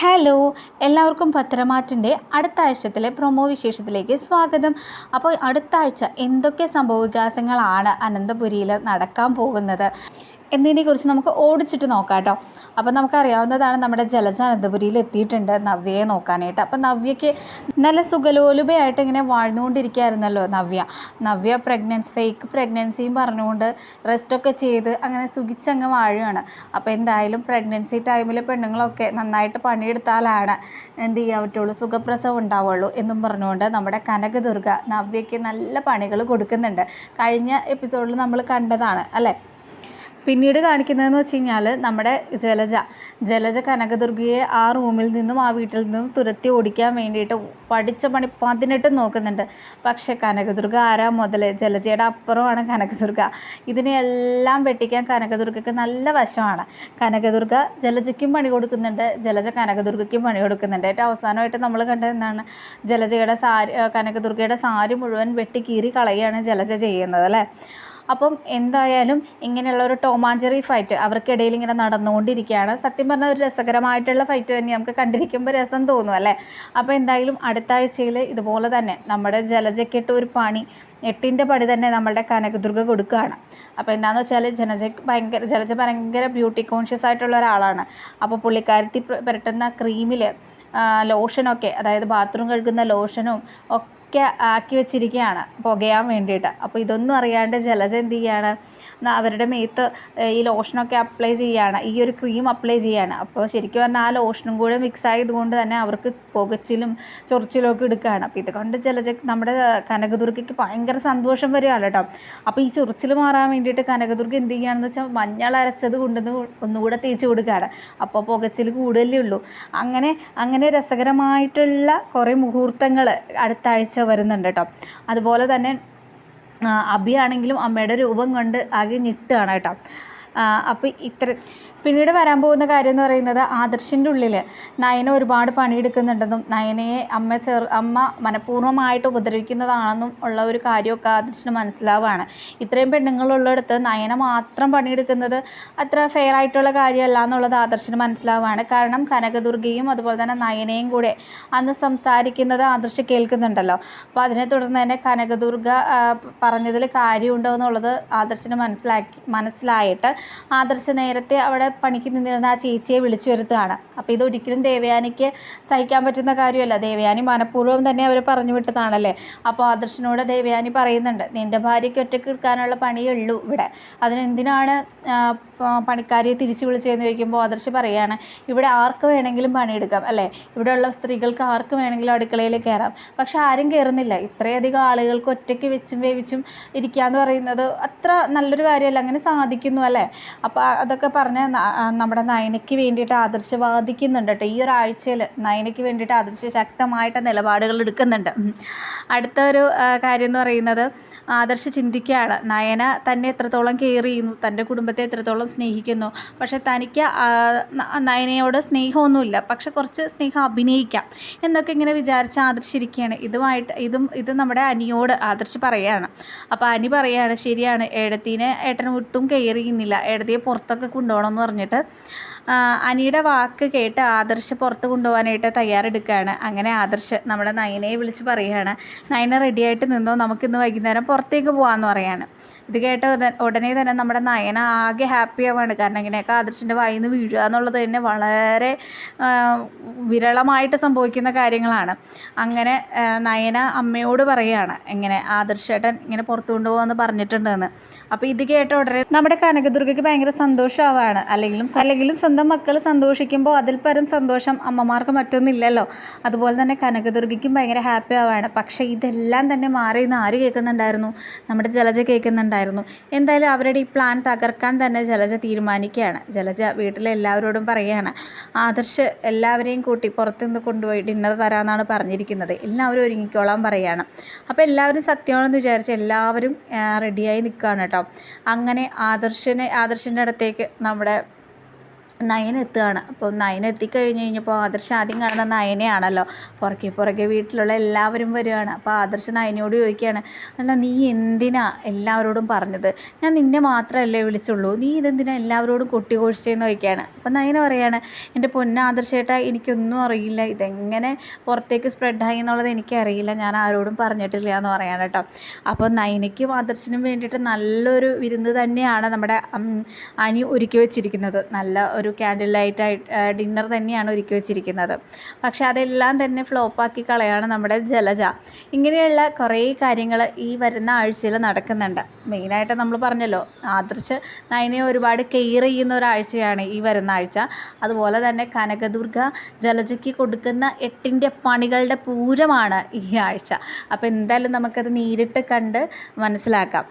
Hello എല്ലാവർക്കും പത്രമാറ്റിന്റെ അടുത്ത ആഴ്ചത്തിലെ promo വിശേഷത്തിലേക്ക് സ്വാഗതം. അപ്പോൾ അടുത്ത ആഴ്ച എന്തൊക്കെ സംഭവ വികാസങ്ങളാണ് അനന്തപുരിയിൽ നടക്കാൻ പോകുന്നത്? എന്നതിനെക്കുറിച്ച് നമുക്ക് ഓടിച്ചിട്ട് നോക്കാം കേട്ടോ അപ്പോൾ നമുക്കറിയാവുന്നതാണ് നമ്മുടെ ജലജ അനന്തപുരിയിൽ എത്തിയിട്ടുണ്ട് നവ്യയെ നോക്കാനായിട്ട്. അപ്പോൾ നവ്യയ്ക്ക് നല്ല സുഖലോലുപയായിട്ട് ഇങ്ങനെ വാഴ്ന്നുകൊണ്ടിരിക്കുകയായിരുന്നല്ലോ നവ്യ. നവ്യ പ്രഗ്നൻസി ഫേക്ക് പ്രഗ്നൻസിയും പറഞ്ഞുകൊണ്ട് റെസ്റ്റൊക്കെ ചെയ്ത് അങ്ങനെ സുഖിച്ചങ്ങ് വാഴുകയാണ്. അപ്പോൾ എന്തായാലും പ്രഗ്നൻസി ടൈമിൽ പെണ്ണുങ്ങളൊക്കെ നന്നായിട്ട് പണിയെടുത്താലാണ് എന്ത് ചെയ്യാൻ പറ്റുള്ളൂ സുഖപ്രസവം ഉണ്ടാവുള്ളൂ എന്നും പറഞ്ഞുകൊണ്ട് നമ്മുടെ കനകദുർഗ നവ്യയ്ക്ക് നല്ല പണികൾ കൊടുക്കുന്നുണ്ട്. കഴിഞ്ഞ എപ്പിസോഡിൽ നമ്മൾ കണ്ടതാണ് അല്ലേ? പിന്നീട് കാണിക്കുന്നതെന്ന് വെച്ച് കഴിഞ്ഞാൽ നമ്മുടെ ജലജ ജലജ കനകദുർഗയെ ആ റൂമിൽ നിന്നും ആ വീട്ടിൽ നിന്നും തുരത്തി ഓടിക്കാൻ വേണ്ടിയിട്ട് പഠിച്ച പണി പതിനെട്ട് നോക്കുന്നുണ്ട്. പക്ഷേ കനകദുർഗ ആരാ മുതൽ ജലജയുടെ അപ്പുറമാണ് കനകദുർഗ. ഇതിനെയെല്ലാം വെട്ടിക്കാൻ കനകദുർഗയ്ക്ക് നല്ല വശമാണ്. കനകദുർഗ ജലജയ്ക്കും പണി കൊടുക്കുന്നുണ്ട്. ജലജ കനകദുർഗയ്ക്കും പണി കൊടുക്കുന്നുണ്ട്. ഏറ്റവും അവസാനമായിട്ട് നമ്മൾ കണ്ടത് എന്താണ്? ജലജയുടെ സാരി കനകദുർഗയുടെ സാരി മുഴുവൻ വെട്ടി കീറി കളയുകയാണ് ജലജ ചെയ്യുന്നത് അല്ലേ? അപ്പം എന്തായാലും ഇങ്ങനെയുള്ള ഒരു ടോമാഞ്ചറി ഫൈറ്റ് അവർക്കിടയിൽ ഇങ്ങനെ നടന്നുകൊണ്ടിരിക്കുകയാണ്. സത്യം പറഞ്ഞാൽ ഒരു രസകരമായിട്ടുള്ള ഫൈറ്റ് തന്നെ നമുക്ക് കണ്ടിരിക്കുമ്പോൾ രസം തോന്നും അല്ലേ? അപ്പോൾ എന്തായാലും അടുത്ത ആഴ്ചയിൽ ഇതുപോലെ തന്നെ നമ്മുടെ ജലജയ്ക്കിട്ട് ഒരു പണി എട്ടിന്റെ പണി തന്നെ നമ്മളുടെ കനകദുർഗ കൊടുക്കുകയാണ്. അപ്പോൾ എന്താണെന്ന് വെച്ചാൽ ജനജ ഭയങ്കര ജലജ ഭയങ്കര ബ്യൂട്ടി കോൺഷ്യസ് ആയിട്ടുള്ള ഒരാളാണ്. അപ്പോൾ പുള്ളിക്കാരത്തി പുരട്ടുന്ന ക്രീമിൽ ലോഷനൊക്കെ അതായത് ബാത്റൂം കഴുകുന്ന ലോഷനും ഒക്കെ ഒക്കെ ആക്കി വെച്ചിരിക്കുകയാണ് പുകയാൻ വേണ്ടിയിട്ട്. അപ്പോൾ ഇതൊന്നും അറിയാണ്ട് ജലജ എന്ത് ചെയ്യാണ് അവരുടെ മേത്ത് ഈ ലോഷനൊക്കെ അപ്ലൈ ചെയ്യുകയാണ് ഈ ഒരു ക്രീം അപ്ലൈ ചെയ്യുകയാണ് അപ്പോൾ ശരിക്കും പറഞ്ഞാൽ ആ ലോഷനും കൂടെ മിക്സ് ആയതുകൊണ്ട് തന്നെ അവർക്ക് പുകച്ചിലും ചൊറിച്ചിലും ഒക്കെ എടുക്കുകയാണ്. അപ്പോൾ ഇതുകൊണ്ട് ജലജ നമ്മുടെ കനകദുർഗയ്ക്ക് ഭയങ്കര സന്തോഷം വരികയാണ് കേട്ടോ. അപ്പോൾ ഈ ചൊറിച്ചിൽ മാറാൻ വേണ്ടിയിട്ട് കനകദുർഗ എന്ത് ചെയ്യുകയാണെന്ന് വെച്ചാൽ മഞ്ഞൾ അരച്ചത് കൊണ്ടുവന്ന് ഒന്നുകൂടെ തേച്ച് കൊടുക്കുകയാണ്. അപ്പോൾ പുകച്ചിൽ കൂടുതലേ ഉള്ളൂ. അങ്ങനെ അങ്ങനെ രസകരമായിട്ടുള്ള കുറേ മുഹൂർത്തങ്ങൾ അടുത്ത ആഴ്ച വരുന്നുണ്ട് കേട്ടോ. അതുപോലെ തന്നെ അഭിയാണെങ്കിലും അമ്മയുടെ രൂപം കണ്ട് ആകെ ഞെട്ടുകയാണ് കേട്ടോ. അപ്പോൾ ഇത്ര പിന്നീട് വരാൻ പോകുന്ന കാര്യം എന്ന് പറയുന്നത് ആദർശിന്റെ ഉള്ളിൽ നയന ഒരുപാട് പണിയെടുക്കുന്നുണ്ടെന്നും നയനയെ അമ്മ ചെർ അമ്മ മനഃപൂർവമായിട്ട് ഉപദ്രവിക്കുന്നതാണെന്നും ഉള്ള ഒരു കാര്യമൊക്കെ ആദർശിന് മനസ്സിലാവുകയാണ് ഇത്രയും പെണ്ണുങ്ങളുള്ളിടത്ത് നയന മാത്രം പണിയെടുക്കുന്നത് അത്ര ഫെയർ ആയിട്ടുള്ള കാര്യമല്ല എന്നുള്ളത് ആദർശിന് മനസ്സിലാവുകയാണ് കാരണം കനകദുർഗയും അതുപോലെ തന്നെ നയനയും കൂടെ അന്ന് സംസാരിക്കുന്നത് ആദർശ് കേൾക്കുന്നുണ്ടല്ലോ. അപ്പോൾ അതിനെ തുടർന്ന് തന്നെ കനകദുർഗ പറഞ്ഞതിൽ കാര്യമുണ്ടോ എന്നുള്ളത് ആദർശിന് മനസ്സിലാക്കി മനസ്സിലായിട്ട് ആദർശ് നേരത്തെ അവിടെ പണിക്ക് നിന്നിരുന്ന ആ ചേച്ചിയെ വിളിച്ചു വരുത്തുകയാണ്. അപ്പോൾ ഇതൊരിക്കലും ദേവയാനിക്ക് സഹിക്കാൻ പറ്റുന്ന കാര്യമല്ല. ദേവയാനി മനഃപൂർവം തന്നെ അവർ പറഞ്ഞു വിട്ടതാണല്ലേ? അപ്പോൾ ആദർശനോട് ദേവയാനി പറയുന്നുണ്ട് നിന്റെ ഭാര്യയ്ക്ക് ഒറ്റയ്ക്ക് എടുക്കാനുള്ള പണിയേ ഉള്ളൂ ഇവിടെ. അതിനെന്തിനാണ് പണിക്കാരിയെ തിരിച്ചു വിളിച്ചതെന്ന് ചോദിക്കുമ്പോൾ ആദർശ് പറയുകയാണ് ഇവിടെ ആർക്ക് വേണമെങ്കിലും പണിയെടുക്കാം അല്ലേ? ഇവിടെയുള്ള സ്ത്രീകൾക്ക് ആർക്ക് വേണമെങ്കിലും അടുക്കളയിൽ കയറാം. പക്ഷെ ആരും കയറുന്നില്ല. ഇത്രയധികം ആളുകൾക്ക് ഒറ്റയ്ക്ക് വെച്ചും വേവിച്ചും ഇരിക്കുക എന്ന് പറയുന്നത് അത്ര നല്ലൊരു കാര്യമല്ല. അങ്ങനെ സാധിക്കുന്നു അല്ലേ? അപ്പോൾ അതൊക്കെ പറഞ്ഞ് നമ്മുടെ നയനയ്ക്ക് വേണ്ടിയിട്ട് ആദർശ് വാദിക്കുന്നുണ്ട് കേട്ടോ. ഈ ഒരാഴ്ചയിൽ നയനയ്ക്ക് വേണ്ടിയിട്ട് ആദർശ് ശക്തമായിട്ട് നിലപാടുകൾ എടുക്കുന്നുണ്ട്. അടുത്ത ഒരു കാര്യം എന്ന് പറയുന്നത് ആദർശ് ചിന്തിക്കുകയാണ്. നയന തന്നെ എത്രത്തോളം കെയർ ചെയ്യുന്നു തന്റെ കുടുംബത്തെ എത്രത്തോളം സ്നേഹിക്കുന്നു. പക്ഷേ തനിക്ക് നയനയോട് സ്നേഹമൊന്നുമില്ല. പക്ഷെ കുറച്ച് സ്നേഹം അഭിനയിക്കാം എന്നൊക്കെ ഇങ്ങനെ വിചാരിച്ച് ആദർശിരിക്കുകയാണ് ഇതുമായിട്ട് ഇതും ഇത് നമ്മുടെ അനിയോട് ആദർശ് പറയുകയാണ് അപ്പോൾ അനി പറയുകയാണ് ശരിയാണ് ഏടത്തീനെ ഏട്ടന് ഒട്ടും കെയർ ചെയ്യുന്നില്ല. ഏടത്തിയെ പുറത്തൊക്കെ കൊണ്ടുപോകണം എന്ന് പറഞ്ഞിട്ട് അനിയുടെ വാക്ക് കേട്ട് ആദർശ് പുറത്ത് കൊണ്ടുപോകാനായിട്ട് തയ്യാറെടുക്കുകയാണ്. അങ്ങനെ ആദർശ് നമ്മുടെ നയനയെ വിളിച്ച് പറയുകയാണ് നയന റെഡിയായിട്ട് നിന്നോ? നമുക്കിന്ന് വൈകുന്നേരം പുറത്തേക്ക് പോകാമെന്ന് പറയാണ്. ഇത് കേട്ട ഉടനെ തന്നെ നമ്മുടെ നയന ആകെ ഹാപ്പി ആവാണ്. കാരണം ഇങ്ങനെയൊക്കെ ആദർശിന്റെ വായിന്ന് വീഴുക എന്നുള്ളത് തന്നെ വളരെ വിരളമായിട്ട് സംഭവിക്കുന്ന കാര്യങ്ങളാണ്. അങ്ങനെ നയന അമ്മയോട് പറയുകയാണ് എങ്ങനെ ആദർശേട്ടൻ ഇങ്ങനെ പുറത്തു കൊണ്ടുപോകാമെന്ന് പറഞ്ഞിട്ടുണ്ടെന്ന്. അപ്പോൾ ഇത് കേട്ട ഉടനെ നമ്മുടെ കനകദുർഗയ്ക്ക് ഭയങ്കര സന്തോഷമാവാണ്. അല്ലെങ്കിലും അല്ലെങ്കിലും സ്വന്തം മക്കൾ സന്തോഷിക്കുമ്പോൾ അതിൽ പരം സന്തോഷം അമ്മമാർക്ക് മറ്റൊന്നില്ലല്ലോ. അതുപോലെ തന്നെ കനകദുർഗയ്ക്കും ഭയങ്കര ഹാപ്പി ആവാണ്. പക്ഷേ ഇതെല്ലാം തന്നെ മാറി നിന്ന് ആര് കേൾക്കുന്നുണ്ടായിരുന്നു? നമ്മുടെ ജലജ കേൾക്കുന്നുണ്ടായിരുന്നു. എന്തായാലും അവരുടെ ഈ പ്ലാൻ തകർക്കാൻ തന്നെ ജലജ തീരുമാനിക്കുകയാണ്. ജലജ വീട്ടിലെ എല്ലാവരോടും പറയുകയാണ് ആദർശ് എല്ലാവരെയും കൂട്ടി പുറത്തുനിന്ന് കൊണ്ടുപോയി ഡിന്നർ തരാമെന്നാണ് പറഞ്ഞിരിക്കുന്നത്. എല്ലാവരും ഒരുങ്ങിക്കോളാൻ പറയുകയാണ്. അപ്പോൾ എല്ലാവരും സത്യമാണെന്ന് വിചാരിച്ച് എല്ലാവരും റെഡിയായി നിൽക്കുകയാണ് കേട്ടോ. അങ്ങനെ ആദർശിനെ ആദർശിന്റെ അടുത്തേക്ക് നമ്മുടെ നയന എത്തുകയാണ് അപ്പോൾ നയൻ എത്തിക്കഴിഞ്ഞ് കഴിഞ്ഞപ്പോൾ ആദർശ് ആദ്യം കാണുന്ന നയനയാണല്ലോ. പുറകെ പുറകെ വീട്ടിലുള്ള എല്ലാവരും വരികയാണ്. അപ്പോൾ ആദർശ് നയനയോട് ചോദിക്കുകയാണ് അല്ല നീ എന്തിനാ എല്ലാവരോടും പറഞ്ഞത്? ഞാൻ നിന്നെ മാത്രമല്ലേ വിളിച്ചുള്ളൂ. നീ ഇതെന്തിനാ എല്ലാവരോടും കൊട്ടിഘോഷിച്ചതെന്ന് ചോദിക്കുകയാണ്. അപ്പോൾ നയന പറയാണ് എന്റെ പൊന്ന ആദർശേട്ടാ എനിക്കൊന്നും അറിയില്ല. ഇതെങ്ങനെ പുറത്തേക്ക് സ്പ്രെഡായി എന്നുള്ളത് എനിക്കറിയില്ല. ഞാൻ ആരോടും പറഞ്ഞിട്ടില്ല എന്ന് പറയാണ് കേട്ടോ. അപ്പോൾ നയനയ്ക്കും ആദർശനും വേണ്ടിയിട്ട് നല്ലൊരു വിരുന്ന് തന്നെയാണ് നമ്മുടെ അനി ഒരുക്കി വെച്ചിരിക്കുന്നത്. നല്ല ഒരു ക്യാൻഡിൽ ലൈറ്റ് ഡിന്നർ തന്നെയാണ് ഒരുക്കി വെച്ചിരിക്കുന്നത്. പക്ഷെ അതെല്ലാം തന്നെ ഫ്ലോപ്പാക്കി കളയാണ് നമ്മുടെ ജലജ. ഇങ്ങനെയുള്ള കുറേ കാര്യങ്ങൾ ഈ വരുന്ന ആഴ്ചയിൽ നടക്കുന്നുണ്ട്. മെയിനായിട്ട് നമ്മൾ പറഞ്ഞല്ലോ ആദർശ് നയനെ ഒരുപാട് കെയർ ചെയ്യുന്ന ഒരാഴ്ചയാണ് ഈ വരുന്ന ആഴ്ച. അതുപോലെ തന്നെ കനകദുർഗ ജലജയ്ക്ക് കൊടുക്കുന്ന എട്ടിന്റെ പണികളുടെ പൂരമാണ് ഈ ആഴ്ച. അപ്പോൾ എന്തായാലും നമുക്കത് നേരിട്ട് കണ്ട് മനസ്സിലാക്കാം.